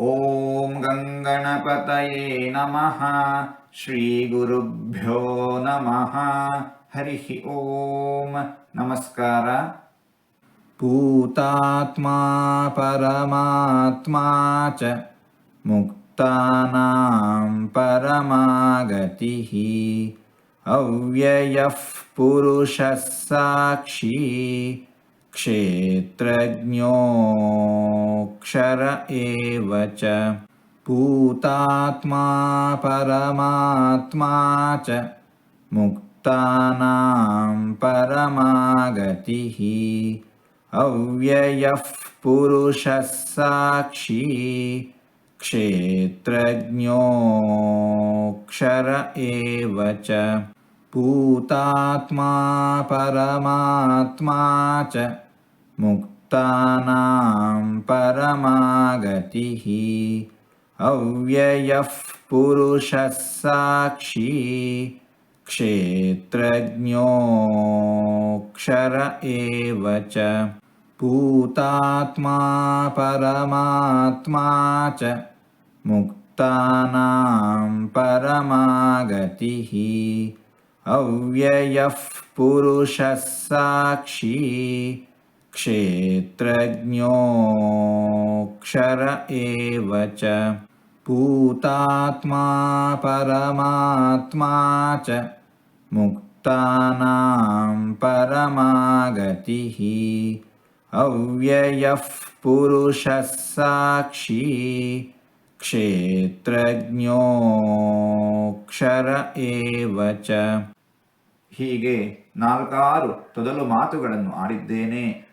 ॐ गङ्गणपतये नमः श्रीगुरुभ्यो नमः। हरिः ॐ नमस्कार। पूतात्मा परमात्मा च मुक्तानां परमागतिः। अव्ययः पुरुषः साक्षी क्षेत्रज्ञोऽक्षर एव च। पूतात्मा परमात्मा च। मुक्तानां परमागतिः। अव्ययः पुरुषः साक्षी। क्षेत्रज्ञोऽक्षर एव च। पूतात्मा परमात्मा च मुक्तानां परमागतिः। अव्ययः पुरुषः साक्षी क्षेत्रज्ञोऽक्षर एव च। पूतात्मा परमात्मा च। मुक्तानां परमागतिः। अव्ययः पुरुषः साक्षी क्षेत्रज्ञोऽक्षर एव च पूतात्मा परमात्मा च मुक्तानां परमागतिः अव्ययः पुरुषः साक्षी क्षेत्रज्ञोऽक्षर एव च ಹೀಗೆ ನಾಲ್ಕಾರು ತೊದಲು ಮಾತುಗಳನ್ನು ಆಡಿದ್ದೇನೆ